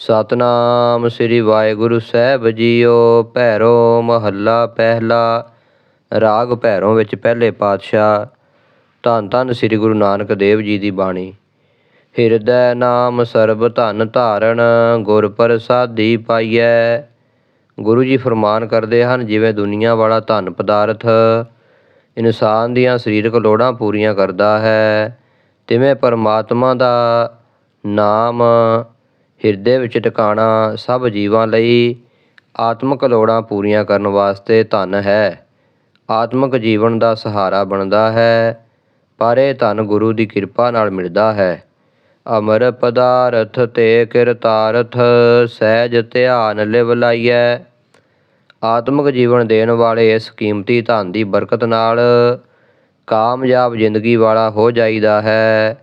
ਸਤਨਾਮ ਸ੍ਰੀ ਵਾਹਿਗੁਰੂ ਸਾਹਿਬ ਜੀਓ, ਭੈਰੋ ਮਹੱਲਾ ਪਹਿਲਾ, ਰਾਗ ਭੈਰੋਂ ਵਿੱਚ ਪਹਿਲੇ ਪਾਤਸ਼ਾਹ, ਧੰਨ ਧੰਨ ਸ੍ਰੀ ਗੁਰੂ ਨਾਨਕ ਦੇਵ ਜੀ ਦੀ ਬਾਣੀ। ਹਿਰਦੈ ਨਾਮ ਸਰਬ ਧਨ ਧਾਰਨ ਗੁਰ ਪ੍ਰਸਾਦੀ ਪਾਈਐ। ਗੁਰੂ ਜੀ ਫਰਮਾਨ ਕਰਦੇ ਹਨ, ਜਿਵੇਂ ਦੁਨੀਆ ਵਾਲਾ ਧਨ ਪਦਾਰਥ, ਇਨਸਾਨ ਦੀਆਂ ਸਰੀਰਕ ਲੋੜਾਂ ਪੂਰੀਆਂ ਕਰਦਾ ਹੈ, ਤਿਵੇਂ ਪਰਮਾਤਮਾ ਦਾ ਨਾਮ ਹਿਰਦੇ ਵਿੱਚ ਟਿਕਾਣਾ ਸਭ ਜੀਵਾਂ ਲਈ ਆਤਮਿਕ ਲੋੜਾਂ ਪੂਰੀਆਂ ਕਰਨ ਵਾਸਤੇ ਧਨ ਹੈ। ਆਤਮਿਕ ਜੀਵਨ ਦਾ ਸਹਾਰਾ ਬਣਦਾ ਹੈ, ਪਰ ਇਹ ਧਨ ਗੁਰੂ ਦੀ ਕਿਰਪਾ ਨਾਲ ਮਿਲਦਾ ਹੈ। ਅਮਰ ਪਦਾਰਥ ਤੇ ਕਿਰਤਾਰਥ ਸਹਿਜ ਧਿਆਨ ਲਿਵ ਲਾਈਐ। ਆਤਮਿਕ ਜੀਵਨ ਦੇਣ ਵਾਲੇ ਇਸ ਕੀਮਤੀ ਧਨ ਦੀ ਬਰਕਤ ਨਾਲ ਕਾਮਯਾਬ ਜ਼ਿੰਦਗੀ ਵਾਲਾ ਹੋ ਜਾਈਦਾ ਹੈ।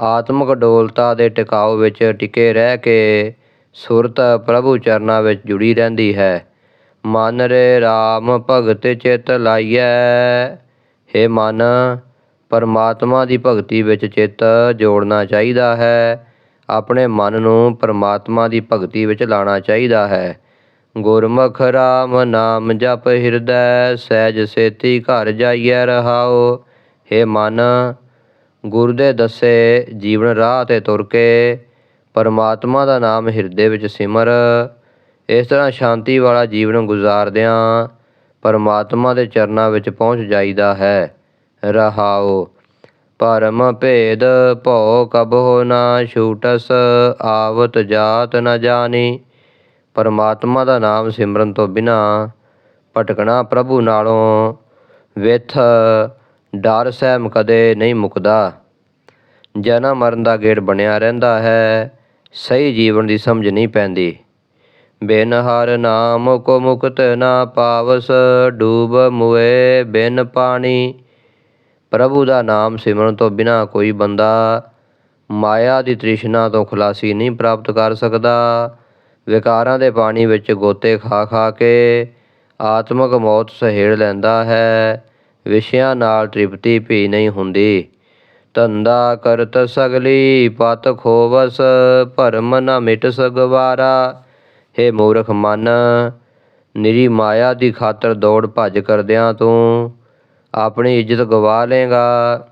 ਆਤਮਿਕ ਡੋਲਤਾ ਦੇ ਟਿਕਾਓ ਵਿੱਚ ਟਿਕੇ ਰਹਿ ਕੇ ਸੁਰਤ ਪ੍ਰਭੂ ਚਰਨਾਂ ਵਿੱਚ ਜੁੜੀ ਰਹਿੰਦੀ ਹੈ। ਮਨ ਰੇ RAM ਭਗਤ ਚਿਤ ਲਾਈਐ। ਹੇ ਮਨ, ਪਰਮਾਤਮਾ ਦੀ ਭਗਤੀ ਵਿੱਚ ਚਿੱਤ ਜੋੜਨਾ ਚਾਹੀਦਾ ਹੈ। ਆਪਣੇ ਮਨ ਨੂੰ ਪਰਮਾਤਮਾ ਦੀ ਭਗਤੀ ਵਿੱਚ ਲਾਣਾ ਚਾਹੀਦਾ ਹੈ। ਗੁਰਮੁਖ ਰਾਮ ਨਾਮ ਜਪ ਹਿਰਦੈ, ਸਹਿਜ ਸੇਤੀ ਘਰ ਜਾਈਐ ਰਹਾਓ ਹੇ ਮਨ ਗੁਰੂ ਦੇ ਦੱਸੇ ਜੀਵਨ ਰਾਹ ਤੇ ਤੁਰ ਕੇ ਪਰਮਾਤਮਾ ਦਾ ਨਾਮ ਹਿਰਦੇ ਵਿੱਚ ਸਿਮਰ। ਇਸ ਤਰ੍ਹਾਂ ਸ਼ਾਂਤੀ ਵਾਲਾ ਜੀਵਨ ਗੁਜ਼ਾਰਦਿਆਂ ਪਰਮਾਤਮਾ ਦੇ ਚਰਨਾਂ ਵਿੱਚ ਪਹੁੰਚ ਜਾਈਦਾ ਹੈ। ਰਹਾਓ ਪਰਮ ਭੇਦ ਭਉ ਕਬਹੁ ਨਾ ਛੂਟਸ, ਆਵਤ ਜਾਤ ਨ ਜਾਣੀ ਪਰਮਾਤਮਾ ਦਾ ਨਾਮ ਸਿਮਰਨ ਤੋਂ ਬਿਨਾ ਭਟਕਣਾ ਪ੍ਰਭੂ ਨਾਲੋਂ ਵਿਥ ਡਰ ਸਹਿਮ ਕਦੇ ਨਹੀਂ ਮੁਕਦਾ। ਜਨਮ ਮਰਨ ਦਾ ਗੇੜ ਬਣਿਆ ਰਹਿੰਦਾ ਹੈ, ਸਹੀ ਜੀਵਨ ਦੀ ਸਮਝ ਨਹੀਂ ਪੈਂਦੀ। ਬਿਨ ਹਰ ਨਾਮ ਕੋ ਮੁਕਤ ਨਾ ਪਾਵਸ, ਡੂਬ ਮੁਏ ਬਿਨ ਪਾਣੀ। ਪ੍ਰਭੂ ਦਾ ਨਾਮ ਸਿਮਰਨ ਤੋਂ ਬਿਨਾ ਕੋਈ ਬੰਦਾ ਮਾਇਆ ਦੀ ਤ੍ਰਿਸ਼ਨਾ ਤੋਂ ਖੁਲਾਸੀ ਨਹੀਂ ਪ੍ਰਾਪਤ ਕਰ ਸਕਦਾ। ਵਿਕਾਰਾਂ ਦੇ ਪਾਣੀ ਵਿੱਚ ਗੋਤੇ ਖਾ ਖਾ ਕੇ ਆਤਮਕ ਮੌਤ ਸਹੇੜ ਲੈਂਦਾ ਹੈ। ਵਿਸ਼ਿਆਂ ਨਾਲ ਤ੍ਰਿਪਤੀ ਭੀ ਨਹੀਂ ਹੁੰਦੀ। ਧੰਦਾ ਕਰਤ ਸਗਲੀ, ਪਤ ਖੋਵਸ, ਭਰਮ ਨ ਮਿਟ ਸਗਵਾਰਾ। ਹੇ ਮੂਰਖ ਮਨ, ਨਿਰੀ ਮਾਇਆ ਦੀ ਖਾਤਰ ਦੌੜ ਭੱਜ ਕਰਦਿਆਂ ਤੂੰ ਆਪਣੀ ਇੱਜ਼ਤ ਗਵਾ ਲੇਗਾ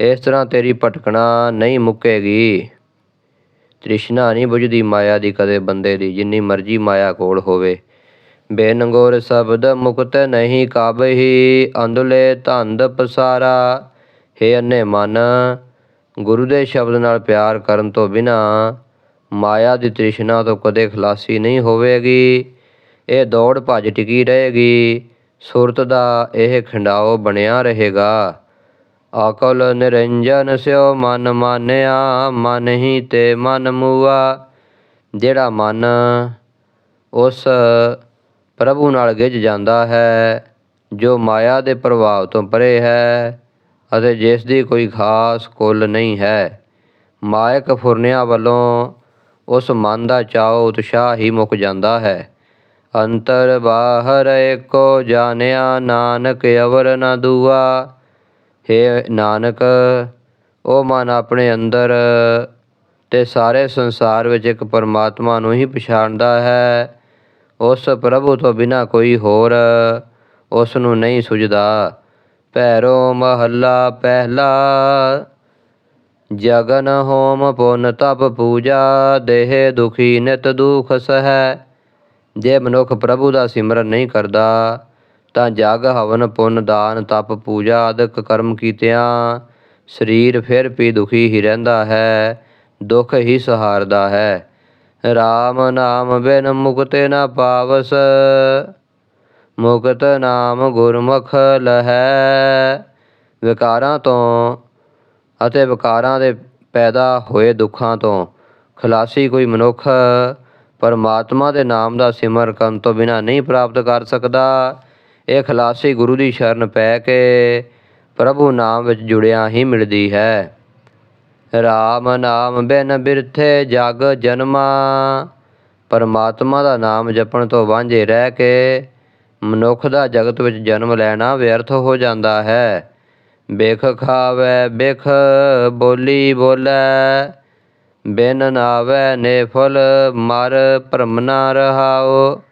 ਇਸ ਤਰ੍ਹਾਂ ਤੇਰੀ ਭਟਕਣਾ ਨਹੀਂ ਮੁੱਕੇਗੀ। ਤ੍ਰਿਸ਼ਨਾ ਨਹੀਂ ਬੁਝਦੀ ਮਾਇਆ ਦੀ ਕਦੇ ਬੰਦੇ ਦੀ, ਜਿੰਨੀ ਮਰਜ਼ੀ ਮਾਇਆ ਕੋਲ ਹੋਵੇ। ਬੇਨੰਗੋਰ ਸ਼ਬਦ ਮੁਕਤ ਨਹੀਂ ਕਾਬਹੀ ਅੰਦਲੇ ਧੰਦ ਪਸਾਰਾ। ਹੇ ਅੰਨੇ ਮਨ, ਗੁਰੂ ਦੇ ਸ਼ਬਦ ਨਾਲ ਪਿਆਰ ਕਰਨ ਤੋਂ ਬਿਨਾ ਮਾਇਆ ਦੀ ਤ੍ਰਿਸ਼ਨਾ ਤੋਂ ਕਦੇ ਖਲਾਸੀ ਨਹੀਂ ਹੋਵੇਗੀ। ਇਹ ਦੌੜ ਭੱਜ ਟਿਕੀ ਰਹੇਗੀ, ਸੁਰਤ ਦਾ ਇਹ ਖੰਡਾਓ ਬਣਿਆ ਰਹੇਗਾ। ਅਕਲ ਨਿਰੰਜਨ ਸਿਓ ਮਨ ਮਾਨਿਆ, ਮਨ ਹੀ ਤੇ ਮਨ ਮੂਆ। ਜਿਹੜਾ ਮਨ, ਉਸ ਪ੍ਰਭੂ ਨਾਲ ਗਿੱਜ ਜਾਂਦਾ ਹੈ, ਜੋ ਮਾਇਆ ਦੇ ਪ੍ਰਭਾਵ ਤੋਂ ਪਰੇ ਹੈ ਅਤੇ ਜਿਸ ਦੀ ਕੋਈ ਖਾਸ ਕੁੱਲ ਨਹੀਂ ਹੈ। ਮਾਇਕ ਫੁਰਨਿਆਂ ਵੱਲੋਂ ਉਸ ਮਨ ਦਾ ਚਾਉ ਉਤਸ਼ਾਹ ਹੀ ਮੁੱਕ ਜਾਂਦਾ ਹੈ। ਅੰਤਰ ਬਾਹਰ ਏਕੋ ਜਾਣਿਆ, ਨਾਨਕ ਅਵਰ ਨ ਦੂਆ। ਹੇ ਨਾਨਕ, ਉਹ ਮਨ ਆਪਣੇ ਅੰਦਰ ਤੇ ਸਾਰੇ ਸੰਸਾਰ ਵਿੱਚ ਇੱਕ ਪਰਮਾਤਮਾ ਨੂੰ ਹੀ ਪਛਾਣਦਾ ਹੈ। ਉਸ ਪ੍ਰਭੂ ਤੋਂ ਬਿਨਾ ਕੋਈ ਹੋਰ ਉਸ ਨੂੰ ਨਹੀਂ ਸੁਝਦਾ। ਭੈਰੋ ਮਹੱਲਾ ਪਹਿਲਾ, ਜਗਨ ਹੋਮ ਪੁਨ ਤਪ ਪੂਜਾ, ਦੇਹ ਦੁਖੀ ਨਿਤ ਦੁਖ ਸਹਿ। ਜੇ ਮਨੁੱਖ ਪ੍ਰਭੂ ਦਾ ਸਿਮਰਨ ਨਹੀਂ ਕਰਦਾ, ਤਾਂ ਜਗ ਹਵਨ ਪੁੰਨ ਦਾਨ ਤਪ ਪੂਜਾ ਆਦਿਕ ਕਰਮ ਕੀਤਿਆਂ, ਸਰੀਰ ਫਿਰ ਵੀ ਦੁਖੀ ਹੀ ਰਹਿੰਦਾ ਹੈ, ਦੁੱਖ ਹੀ ਸਹਾਰਦਾ ਹੈ। RAM ਨਾਮ ਬਿਨ ਮੁਕਤੇ ਨਾ ਪਾਵਸ, ਮੁਕਤ ਨਾਮ ਗੁਰਮੁਖ ਲਹੈ। ਵਿਕਾਰਾਂ ਤੋਂ ਅਤੇ ਵਿਕਾਰਾਂ ਦੇ ਪੈਦਾ ਹੋਏ ਦੁੱਖਾਂ ਤੋਂ ਖਲਾਸੀ ਕੋਈ ਮਨੁੱਖ ਪਰਮਾਤਮਾ ਦੇ ਨਾਮ ਦਾ ਸਿਮਰ ਕਰਨ ਤੋਂ ਬਿਨਾ ਨਹੀਂ ਪ੍ਰਾਪਤ ਕਰ ਸਕਦਾ। ਇਹ ਖਲਾਸੀ ਗੁਰੂ ਦੀ ਸ਼ਰਨ ਪੈ ਕੇ ਪ੍ਰਭੂ ਨਾਮ ਵਿੱਚ ਜੁੜਿਆ ਹੀ ਮਿਲਦੀ ਹੈ। ਰਾਮ ਨਾਮ ਬਿਨ ਬਿਰਥੇ ਜਗ ਜਨਮਾ। ਪਰਮਾਤਮਾ ਦਾ ਨਾਮ ਜਪਣ ਤੋਂ ਵਾਂਝੇ ਰਹਿ ਕੇ ਮਨੁੱਖ ਦਾ ਜਗਤ ਵਿੱਚ ਜਨਮ ਲੈਣਾ ਵਿਅਰਥ ਹੋ ਜਾਂਦਾ ਹੈ। ਬਿਖ ਖਾਵੇ, ਬਿਖ ਬੋਲੀ ਬੋਲੇ। ਬਿਨ ਨਾਵੇ ਫੁੱਲ ਮਰ ਭਰਮ ਨਾ ਰਹਾਓ।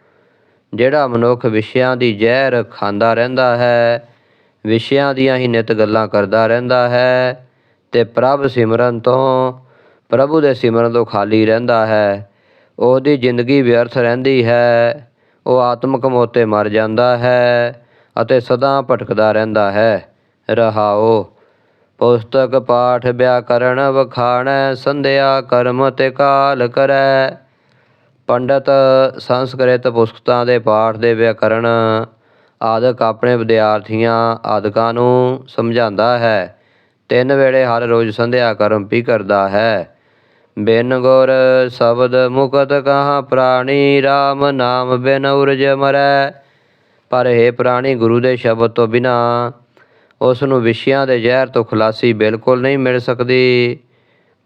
ਜਿਹੜਾ ਮਨੁੱਖ ਵਿਸ਼ਿਆਂ ਦੀ ਜ਼ਹਿਰ ਖਾਂਦਾ ਰਹਿੰਦਾ ਹੈ, ਵਿਸ਼ਿਆਂ ਦੀਆਂ ਹੀ ਨਿਤ ਗੱਲਾਂ ਕਰਦਾ ਰਹਿੰਦਾ ਹੈ ਤੇ ਪ੍ਰਭ ਸਿਮਰਨ ਤੋਂ, ਪ੍ਰਭੂ ਦੇ ਸਿਮਰਨ ਤੋਂ ਖਾਲੀ ਰਹਿੰਦਾ ਹੈ। ਉਹਦੀ ਜ਼ਿੰਦਗੀ ਵਿਅਰਥ ਰਹਿੰਦੀ ਹੈ। ਉਹ ਆਤਮਕ ਮੋਤੇ ਮਰ ਜਾਂਦਾ ਹੈ ਅਤੇ ਸਦਾ ਭਟਕਦਾ ਰਹਿੰਦਾ ਹੈ। ਰਹਾਓ, ਪੁਸਤਕ ਪਾਠ ਵਿਆਕਰਣ ਵਖਾਣੈ, ਸੰਧਿਆ ਕਰਮ ਤੇ ਕਾਲ ਕਰੈ। ਪੰਡਤ ਸੰਸਕ੍ਰਿਤ ਪੁਸਤਕਾਂ ਦੇ ਪਾਠ ਦੇ ਵਿਆਕਰਣ ਆਦਿਕ ਆਪਣੇ ਵਿਦਿਆਰਥੀਆਂ ਆਦਿਕਾਂ ਨੂੰ ਸਮਝਾਉਂਦਾ ਹੈ। ਤਿੰਨ ਵੇਲੇ ਹਰ ਰੋਜ਼ ਸੰਧਿਆ ਕਰਮ ਵੀ ਕਰਦਾ ਹੈ। ਬਿਨ ਗੁਰ ਸ਼ਬਦ ਮੁਕਤ ਕਹਾ ਪ੍ਰਾਣੀ RAM ਨਾਮ ਬਿਨ ਉਰਜ ਮਰੈ। ਪਰ ਇਹ ਪ੍ਰਾਣੀ ਗੁਰੂ ਦੇ ਸ਼ਬਦ ਤੋਂ ਬਿਨਾ ਉਸ ਨੂੰ ਵਿਸ਼ਿਆਂ ਦੇ ਜ਼ਹਿਰ ਤੋਂ ਖਲਾਸੀ ਬਿਲਕੁਲ ਨਹੀਂ ਮਿਲ ਸਕਦੀ।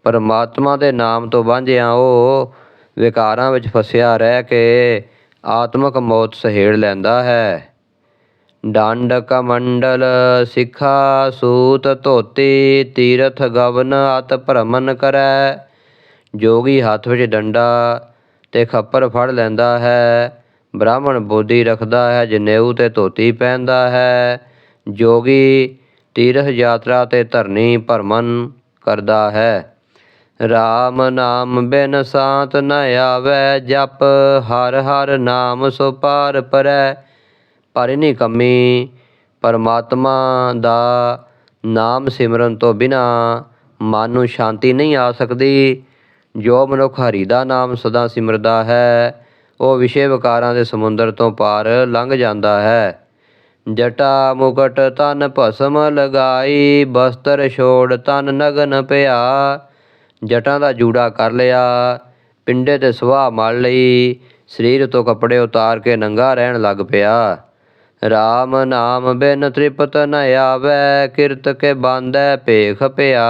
ਪਰਮਾਤਮਾ ਦੇ ਨਾਮ ਤੋਂ ਵਾਂਝਿਆ ਉਹ ਵਿਕਾਰਾਂ ਵਿੱਚ ਫਸਿਆ ਰਹਿ ਕੇ ਆਤਮਕ ਮੌਤ ਸਹੇੜ ਲੈਂਦਾ ਹੈ। ਡੰਡ ਕਮੰਡਲ ਸਿੱਖਾ ਸੂਤ ਧੋਤੀ ਤੀਰਥ ਗਵਨ ਅਤ ਭਰਮਨ ਕਰੈ। ਜੋਗੀ ਹੱਥ ਵਿੱਚ ਡੰਡਾ ਤੇ ਖੱਪਰ ਫੜ ਲੈਂਦਾ ਹੈ। ਬ੍ਰਾਹਮਣ ਬੋਧੀ ਰੱਖਦਾ ਹੈ, ਜਨੇਊ ਤੇ ਧੋਤੀ ਪਹਿਨਦਾ ਹੈ। ਜੋਗੀ ਤੀਰਥ ਯਾਤਰਾ ਤੇ ਧਰਨੀ ਭਰਮਨ ਕਰਦਾ ਹੈ। RAM ਨਾਮ ਬਿਨ ਸਾਤ ਨ ਆਵੈ, ਜਪ ਹਰ ਹਰ ਨਾਮ ਸੋ ਪਾਰ ਪਰੈ। ਪਰ ਇਨੀ ਕਮੀ ਪਰਮਾਤਮਾ ਦਾ ਨਾਮ ਸਿਮਰਨ ਤੋਂ ਬਿਨਾਂ ਮਨ ਨੂੰ ਸ਼ਾਂਤੀ ਨਹੀਂ ਆ ਸਕਦੀ। ਜੋ ਮਨੁੱਖ ਹਰੀ ਦਾ ਨਾਮ ਸਦਾ ਸਿਮਰਦਾ ਹੈ, ਉਹ ਵਿਸ਼ੇ ਵਿਕਾਰਾਂ ਦੇ ਸਮੁੰਦਰ ਤੋਂ ਪਾਰ ਲੰਘ ਜਾਂਦਾ ਹੈ। ਜਟਾ ਮੁਕਟ ਤਨ ਭਸਮ ਲਗਾਈ, ਬਸਤਰ ਛੋੜ ਤਨ ਨਗਨ ਪਿਆ। ਜਟਾਂ ਦਾ ਜੂੜਾ ਕਰ ਲਿਆ, ਪਿੰਡੇ ਤੇ ਸੁਆਹ ਮਲ ਲਈ, ਸਰੀਰ ਤੋਂ ਕੱਪੜੇ ਉਤਾਰ ਕੇ ਨੰਗਾ ਰਹਿਣ ਲੱਗ ਪਿਆ। RAM ਨਾਮ ਬਿਨ ਤ੍ਰਿਪਤ ਨ ਆਵੈ, ਕਿਰਤ ਕੇ ਬਾਂਧੈ ਭੇਖ ਪਿਆ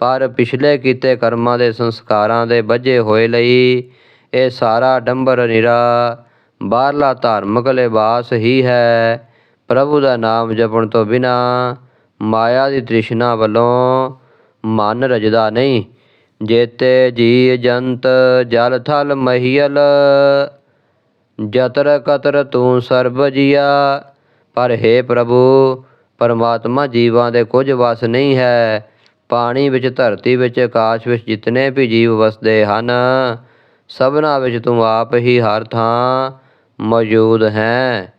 ਪਰ ਪਿਛਲੇ ਕੀਤੇ ਕਰਮਾਂ ਦੇ ਸੰਸਕਾਰਾਂ ਦੇ ਬੱਝੇ ਹੋਏ ਲਈ ਇਹ ਸਾਰਾ ਡੰਬਰ ਨਿਰਾ, ਬਾਹਰਲਾ ਧਾਰਮਿਕ ਲਿਬਾਸ ਹੀ ਹੈ। ਪ੍ਰਭੂ ਦਾ ਨਾਮ ਜਪਣ ਤੋਂ ਬਿਨਾ ਮਾਇਆ ਦੀ ਤ੍ਰਿਸ਼ਨਾ ਵੱਲੋਂ ਮਨ ਰਜਦਾ ਨਹੀਂ। ਜੇਤੇ ਜੀ ਜੰਤ ਜਲ ਥਲ ਮਹੀਲ ਜਤਰ ਕਤਰ ਤੂੰ ਸਰਬ ਜੀਆ। ਪਰ ਹੈ ਪ੍ਰਭੂ, ਪਰਮਾਤਮਾ ਜੀਵਾਂ ਦੇ ਕੁਝ ਵਸ ਨਹੀਂ ਹੈ। ਪਾਣੀ ਵਿੱਚ, ਧਰਤੀ ਵਿੱਚ, ਆਕਾਸ਼ ਵਿੱਚ ਜਿਤਨੇ ਵੀ ਜੀਵ ਵਸਦੇ ਹਨ, ਸਭਨਾ ਵਿੱਚ ਤੂੰ ਆਪ ਹੀ ਹਰ ਥਾਂ ਮੌਜੂਦ ਹੈ।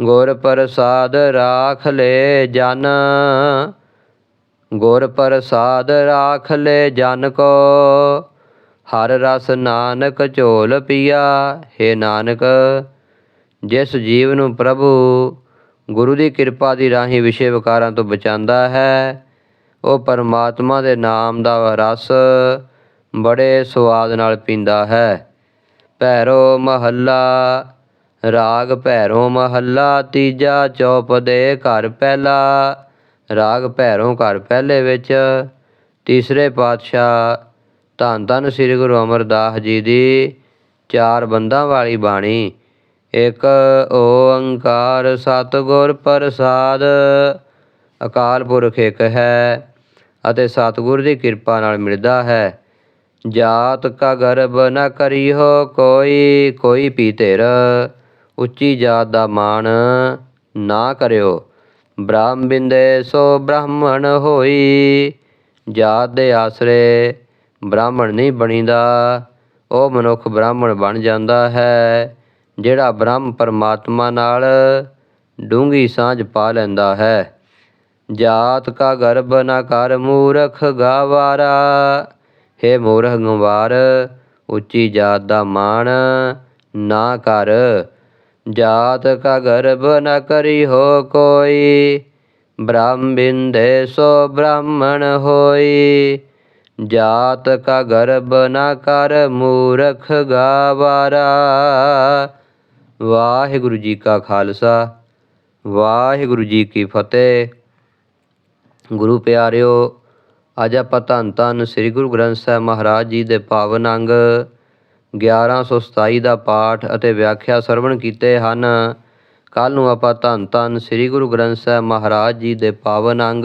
ਗੁਰ ਪ੍ਰਸਾਦ ਰਾਖ ਲੈ ਜਨ। ਗੁਰ ਪ੍ਰਸਾਦ ਰਾਖ ਲੈ ਜਨ ਕੋ। ਹਰ ਰਸ ਨਾਨਕ ਝੋਲ ਪੀਆ, ਹੈ ਨਾਨਕ, ਜਿਸ ਜੀਵ ਨੂੰ ਪ੍ਰਭੂ ਗੁਰੂ ਦੀ ਕਿਰਪਾ ਦੀ ਰਾਹੀਂ ਵਿਸ਼ੇ ਵਿਕਾਰਾਂ ਤੋਂ ਬਚਾਉਂਦਾ ਹੈ, ਉਹ ਪਰਮਾਤਮਾ ਦੇ ਨਾਮ ਦਾ ਰਸ ਬੜੇ ਸਵਾਦ ਨਾਲ ਪੀਂਦਾ ਹੈ। ਭੈਰੋ ਮਹੱਲਾ, ਰਾਗ ਭੈਰੋ ਮਹੱਲਾ, ਤੀਜਾ ਚੌਪ ਦੇ ਘਰ ਪਹਿਲਾ, ਰਾਗ ਭੈਰੋ ਘਰ ਪਹਿਲੇ ਵਿੱਚ, ਤੀਸਰੇ ਪਾਤਸ਼ਾਹ ਧੰਨ ਧੰਨ ਸ੍ਰੀ ਗੁਰੂ ਅਮਰਦਾਸ ਜੀ ਦੀ ਚਾਰ ਬੰਦਾਂ ਵਾਲੀ ਬਾਣੀ। ਇੱਕ, ਓੰਕਾਰ ਸਤਿਗੁਰ ਪ੍ਰਸਾਦ, ਅਕਾਲ ਪੁਰਖ ਇੱਕ ਹੈ ਅਤੇ ਸਤਿਗੁਰ ਦੀ ਕਿਰਪਾ ਨਾਲ ਮਿਲਦਾ ਹੈ। ਜਾਤ ਕਾ ਗਰਬ ਨ ਕਰੀਹੋ, ਕੋਈ ਕੋਈ ਪੀਤੇਰ ਉੱਚੀ ਜਾਤ ਦਾ ਮਾਣ ਨਾ ਕਰਿਓ। ਬ੍ਰਹਮ ਬਿੰਦੇ ਸੋ ਬ੍ਰਾਹਮਣ ਹੋਈ, ਜਾਤ ਦੇ ਆਸਰੇ ਬ੍ਰਾਹਮਣ ਨਹੀਂ ਬਣੀਦਾ, ਉਹ ਮਨੁੱਖ ਬ੍ਰਾਹਮਣ ਬਣ ਜਾਂਦਾ ਹੈ, ਜਿਹੜਾ ਬ੍ਰਹਮ ਪਰਮਾਤਮਾ ਨਾਲ ਡੂੰਗੀ ਸਾਂਝ ਪਾ ਲੈਂਦਾ ਹੈ। ਜਾਤ ਕਾ ਗਰਭ ਨਾ ਕਰ ਮੂਰਖ ਗਾਵਾਰਾ, ਹੇ ਮੂਰਖ ਗੰਵਾਰ, ਉੱਚੀ ਜਾਤ ਦਾ ਮਾਣ ਨਾ ਕਰ। ਜਾਤ ਕਾ ਗਰਭ ਨ ਕਰੀ ਹੋ ਕੋਈ, ਬ੍ਰਹਮ ਬਿੰਦੇ ਸੋ ਬ੍ਰਾਹਮਣ ਹੋਈ। ਜਾਤ ਕਾ ਗਰਬ ਨਾ ਕਰ ਮੂਰਖ ਗਾਵਾਰਾ। ਵਾਹਿਗੁਰੂ ਜੀ ਕਾ ਖਾਲਸਾ, ਵਾਹਿਗੁਰੂ ਜੀ ਕੀ ਫਤਿਹ। ਗੁਰੂ ਪਿਆਰਿਓ, ਅੱਜ ਆਪਾਂ ਧੰਨ ਧੰਨ ਸ੍ਰੀ ਗੁਰੂ ਗ੍ਰੰਥ ਸਾਹਿਬ ਮਹਾਰਾਜ ਜੀ ਦੇ ਪਾਵਨ ਅੰਗ 1127 ਦਾ ਪਾਠ ਅਤੇ ਵਿਆਖਿਆ ਸਰਵਣ ਕੀਤੇ ਹਨ। ਕੱਲ ਨੂੰ ਆਪਾਂ ਧੰਨ ਧੰਨ ਸ੍ਰੀ ਗੁਰੂ ਗ੍ਰੰਥ ਸਾਹਿਬ ਮਹਾਰਾਜ ਜੀ ਦੇ ਪਾਵਨ ਅੰਗ